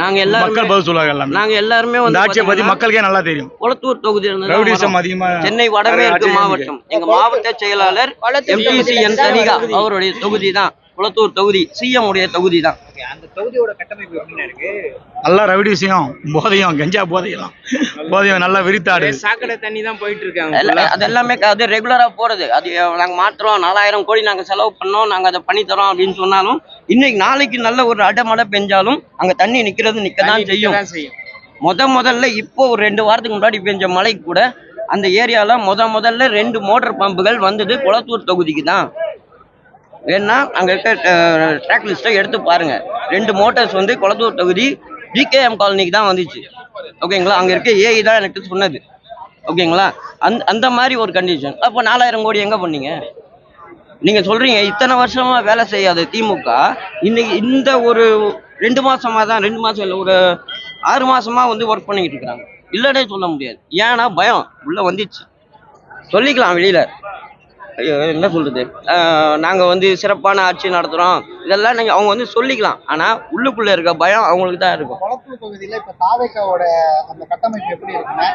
நாங்க எல்லாரும் மக்கள் பதில் சொல்லுவாங்க எல்லாமே. நாங்க எல்லாருமே இந்த வந்து ஆட்சியை பத்தி மக்களுக்கே நல்லா தெரியும். குளத்தூர் தொகுதியில தான் ரவுடிசம். அதிகமா சென்னை வடமேற்கு மாவட்டம். எங்க மாவட்ட செயலாளர் எம்பிசி என் தனிகா அவருடைய தொகுதி தான். குளத்தூர் தொகுதி சிஎம் உடைய தொகுதி தான். அந்த தொகுதியோட கட்டமைப்பு எப்படின்னா இருக்கு? நல்லா ரவுடிசம் போதையும் கஞ்சா போதையெல்லாம் போதையும் நல்லா விரித்தாடு. சாக்கடை தண்ணி தான் போயிட்டு இருக்காங்க அது எல்லாமே அது ரெகுலரா போறது. அது நாங்க மாத்துறோம் நாலாயிரம் கோடி நாங்க செலவு பண்ணோம் நாங்க அதை பண்ணி தரோம் அப்படின்னு சொன்னாலும் இன்னைக்கு நாளைக்கு நல்ல ஒரு அடைமழை பெஞ்சாலும் அங்க தண்ணி நிக்கிறது நிக்கதான் செய்யும். செய்யும். முத முதல்ல இப்போ ஒரு ரெண்டு வாரத்துக்கு முன்னாடி பெஞ்ச மழைக்கு கூட அந்த ஏரியால முத முதல்ல ரெண்டு மோட்டார் பம்புகள் வந்தது குளத்தூர் தொகுதிக்கு தான். வேணா அங்கே இருக்க ட்ராக் லிஸ்ட்டை எடுத்து பாருங்க. ரெண்டு மோட்டார்ஸ் வந்து குளத்தூர் தொகுதி ஜிகேஎம் காலனிக்கு தான் வந்துச்சு. ஓகேங்களா அங்கே இருக்க ஏஐ தான் எனக்கு சொன்னது. ஓகேங்களா அந்த அந்த மாதிரி ஒரு கண்டிஷன் அப்போ நாலாயிரம் கோடி எங்கே பண்ணீங்க? நீங்கள் சொல்கிறீங்க இத்தனை வருஷமாக வேலை செய்யாத திமுக இன்னைக்கு இந்த ஒரு ரெண்டு மாதமாக தான் ரெண்டு மாதம் இல்லை ஒரு ஆறு மாதமாக வந்து ஒர்க் பண்ணிக்கிட்டு இருக்கிறாங்க இல்லைன்னே சொல்ல முடியாது. ஏன்னா பயம் உள்ளே வந்துச்சு. சொல்லிக்கலாம் வெளியில். என்ன சொல்றது? ஆஹ் நாங்க வந்து சிறப்பான ஆட்சி நடத்துறோம். இதெல்லாம் நீங்க அவங்க வந்து சொல்லிக்கலாம். ஆனா உள்ளுக்குள்ள இருக்க பயம் அவங்களுக்கு தான் இருக்கும். கொளத்தூர் தொகுதியில இப்ப தாவேக்காவோட அந்த கட்டமைப்பு எப்படி இருக்குன்னா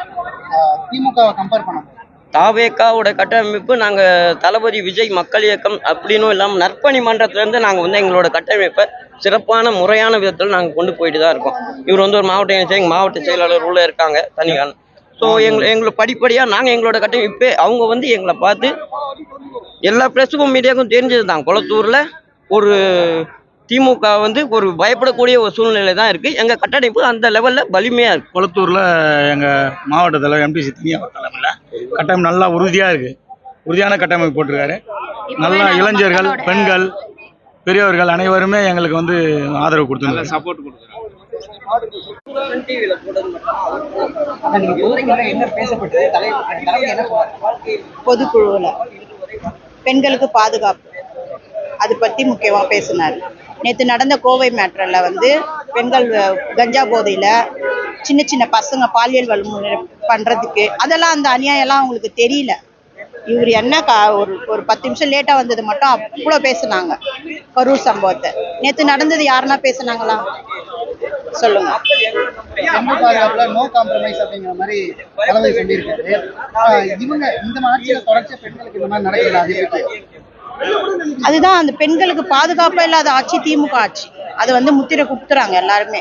திமுகவை கம்பேர் பண்ணும்போது தாவேக்காவோட கட்டமைப்பு நாங்க தளபதி விஜய் மக்கள் இயக்கம் அப்படின்னும் இல்லாம நற்பணி மன்றத்துல இருந்து நாங்க வந்து எங்களோட கட்டமைப்பை சிறப்பான முறையான விதத்தில் நாங்க கொண்டு போயிட்டு தான் இருக்கோம். இவர் வந்து ஒரு மாவட்ட இணைச்சர் எங்க மாவட்ட செயலாளர் உள்ள இருக்காங்க தனியான் ஸோ எங்க எங்களை படிப்படியா நாங்க எங்களோட கட்டமைப்பு அவங்க வந்து எங்களை பார்த்து எல்லா பிரஸுக்கும் மீடியாவுக்கும் தெரிஞ்சது தான் குளத்தூர்ல ஒரு திமுக வந்து ஒரு பயப்படக்கூடிய ஒரு சூழ்நிலை தான் இருக்கு. எங்க கட்டமைப்பு அந்த லெவல்ல வலிமையா இருக்கு. குளத்தூர்ல எங்க மாவட்ட தலைவர் எம்பிசி தனியா தலைமையில கட்டமைப்பு நல்லா உறுதியா இருக்கு. உறுதியான கட்டமைப்பு போட்டிருக்காரு. நல்லா இளைஞர்கள் பெண்கள் பெரியவர்கள் அனைவருமே எங்களுக்கு வந்து ஆதரவு கொடுத்துருக்காங்க சப்போர்ட் கொடுக்குறாங்க. என்ன பேசப்பட்டது பொதுக்குழுவில் பெண்களுக்கு பாதுகாப்பு. அது பற்றி முக்கியமாக பேசினார். நேற்று நடந்த கோவை மேட்டரில் வந்து பெண்கள் கஞ்சா போதையில் சின்ன சின்ன பசங்க பாலியல் வன்முறை பண்ணுறதுக்கு அதெல்லாம் அந்த அநியாயம்லாம் அவங்களுக்கு தெரியல. இவர் என்ன கா ஒரு ஒரு பத்து நிமிஷம் லேட்டாக வந்தது மட்டும் அவ்வளோ பேசுனாங்க. கரூர் சம்பவத்தை. நேற்று நடந்தது யாருன்னா பேசுனாங்களா? சொல்லுங்க. பாதுகாப்புல நோ காம்ப்ரமைஸ் அப்படிங்கிற மாதிரி தளபதி சொல்லியிருக்காரு. இவங்க இந்த ஆட்சியில தொடர்ச்சியா பெண்களுக்கு இந்த மாதிரி நடக்குது அது? அதுதான் அந்த பெண்களுக்கு பாதுகாப்பா இல்லாத ஆட்சி திமுக ஆட்சி. அது வந்து முத்திரை குடுத்துறாங்க எல்லாருமே.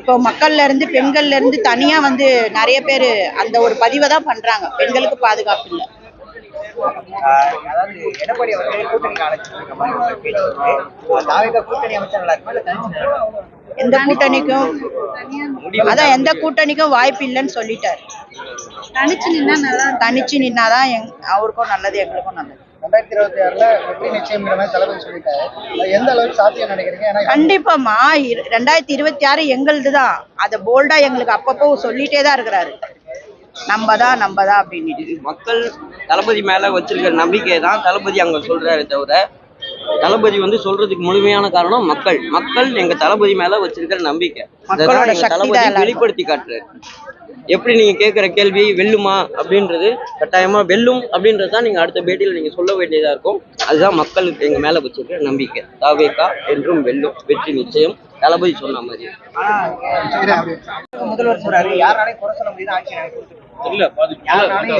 இப்போ மக்கள்ல இருந்து பெண்கள்ல இருந்து தனியா வந்து நிறைய பேர் அந்த ஒரு பதிவை தான் பண்றாங்க. பெண்களுக்கு பாதுகாப்பு இல்லை. அதாவது எடப்பாடி அவர்கள் மாதிரி பேச்சு இருக்கு. தாவேக்கா கூட்டணி அமைச்சர் நல்லா இருக்குமா இல்ல தனிச்சு? எந்த கூட்டணிக்கும் அதான் எந்த கூட்டணிக்கும் வாய்ப்பு இல்லைன்னு சொல்லிட்டாரு. தனிச்சு நின்னா நல்லா தனிச்சு நின்னாதான் எங் அவருக்கும் நல்லது எங்களுக்கும் நல்லது. ரெண்டாயிரத்தி இருபத்தி ஆறுல வெற்றி நிச்சயம்ங்கிற மாதிரி தளபதி சொல்லிட்டாரு. எந்த அளவுக்கு சாத்தியம் நினைக்கிறீங்க? இரு- ரெண்டாயிரத்தி இருபத்தி ஆறு எங்களுது தான் அதை போல்டா எங்களுக்கு அப்பப்போ சொல்லிட்டே தான் இருக்கிறாரு. நம்ம தான் நம்ம தான் அப்படின்னு மக்கள் தளபதி மேல வச்சிருக்கிற நம்பிக்கை தான் தளபதி அங்க சொல்றாரு தவிர தளபதி வந்து சொல்றதுக்கு முழுமையான காரணம் மக்கள். மக்கள் எங்க தளபதி மேல வச்சிருக்கிற நம்பிக்கை. மக்களோட அதான் எங்க சக்தி தான் தளபதி. வெளிப்படுத்தி காட்டுறாரு. எப்படி நீங்க கேட்கிற கேள்வி வெல்லுமா அப்படின்றது கட்டாயமா வெல்லும் அப்படின்றது தான் நீங்க அடுத்த பேட்டியில நீங்க சொல்ல வேண்டியதா இருக்கும். அதுதான் மக்களுக்கு எங்க மேல வச்சிருக்கிற நம்பிக்கை. தாவேக்கா என்றும் வெல்லும் வெற்றி நிச்சயம். தளபதி சொன்ன மாதிரி. முதல்வர் சொல்றாரு யாராலையும் குறை சொல்ல முடியாது ஆட்சி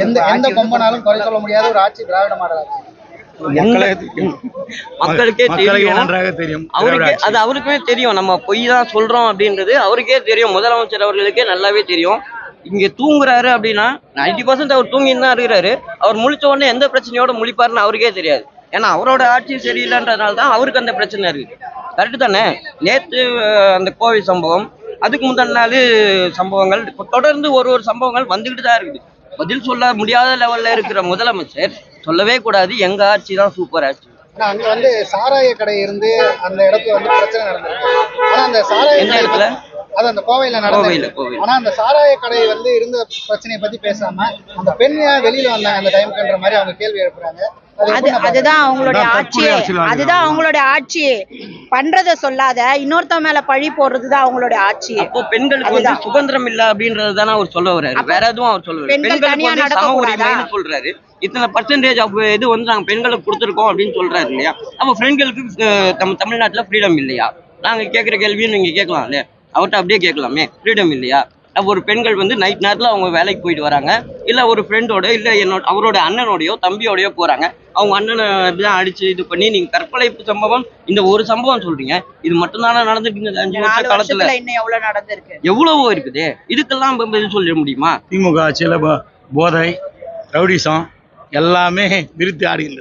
எந்த எந்த கொம்பனாலும் குறை சொல்ல முடியாத ஒரு ஆட்சி திராவிட மாடல் ஆட்சி. மக்களே தெரியும். மக்களுக்கே மக்களுக்கு தெரியும். நன்றாக தெரியும். அவருக்கே அது அவருக்குமே தெரியும். நம்ம பொய் தான் சொல்றோம் அப்படின்றது அவருக்கே தெரியும். முதலமைச்சர் அவர்களுக்கே நல்லாவே தெரியும். இங்க தூங்குறாரு அப்படின்னா 90% பர்சன்ட் அவர் தூங்கின்னு தான் இருக்கிறாரு. அவர் முழிச்ச உடனே எந்த பிரச்சனையோட முழிப்பாருன்னு அவருக்கே தெரியாது. ஏன்னா அவரோட ஆட்சி சரியில்லைன்றதுனால தான் அவருக்கு அந்த பிரச்சனை இருக்கு. கரெக்டு தானே? நேத்து அஹ், அந்த கோவை சம்பவம் அதுக்கு முந்தின நாள் சம்பவங்கள் தொடர்ந்து ஒரு ஒரு சம்பவங்கள் வந்துகிட்டு தான் இருக்குது. பதில் சொல்ல முடியாத லெவல்ல இருக்கிற முதலமைச்சர் சொல்லவே கூடாது. எங்க ஆட்சி தான் சூப்பர் ஆட்சி. ஆனா அங்க வந்து சாராய கடை இருந்து அந்த இடத்துல வந்து பிரச்சனை நடந்திருக்கு. ஆனா அந்த சாராய கடை இடத்துல? அது அந்த கோவையில கோவையில, நடந்தது. கோவையில. ஆனா அந்த சாராய கடை வந்து இருந்த பிரச்சனையை பத்தி பேசாம அந்த பெண் வெளியில வந்தாங்க அந்த டைமுக்குன்ற மாதிரி அவங்க கேள்வி எழுப்புறாங்க? அது அதுதான் அவங்களுடைய அதான் ஆட்சி தற்கொலை அரசியல் அதுதான் அவங்களுடைய ஆட்சி பண்றத சொல்லாத இன்னொருத்தன் மேல பழி போடுறதுதான் அவங்களுடைய ஆட்சி அப்போ பெண்களுக்கு வந்து. சுதந்திரம் இல்ல அப்படின்றது தானே அவர் சொல்ல வர்றாரு. வேற எதுவும் அவர் சொல்ல பெண்கள் பெண்களுக்கு தனியா நடக்க சம கூடாதா? உரிமைன்னு சொல்றாரு. இத்தனை பர்சன்டேஜ் ஆஃப் இது வந்து நாங்க பெண்களுக்கு கொடுத்துருக்கோம் அப்படின்னு சொல்றாரு இல்லையா? அப்போ பெண்களுக்கு நம்ம தமிழ்நாட்டுல ஃப்ரீடம் இல்லையா? நாங்க கேட்குற கேள்வியும் நீங்க கேட்கலாம் இல்லையா? அவர்கிட்ட அப்படியே கேட்கலாமே. ஃப்ரீடம் இல்லையா? அப்ப ஒரு பெண்கள் வந்து நைட் நேரத்தில் அவங்க வேலைக்கு போயிட்டு வராங்க. இல்லை ஒரு ஃப்ரெண்டோட இல்லை என்னோட அவரோட அண்ணனோடையோ தம்பியோடையோ போகிறாங்க அவங்க அண்ணனை தான் அடிச்சு இது பண்ணி நீங்கள் கற்பனை சம்பவம் இந்த ஒரு சம்பவம் சொல்றீங்க. இது மட்டும்தானே நடந்துட்டு இந்த அஞ்சு வருஷ நாலு காலத்துல? எவ்வளவு நடந்திருக்கு? எவ்வளவோ இருக்குது. இதுக்கெல்லாம் சொல்ல முடியுமா? திமுக ஆட்சியில் போதை ரவுடிசம் எல்லாமே விருத்தி ஆடுகின்றது.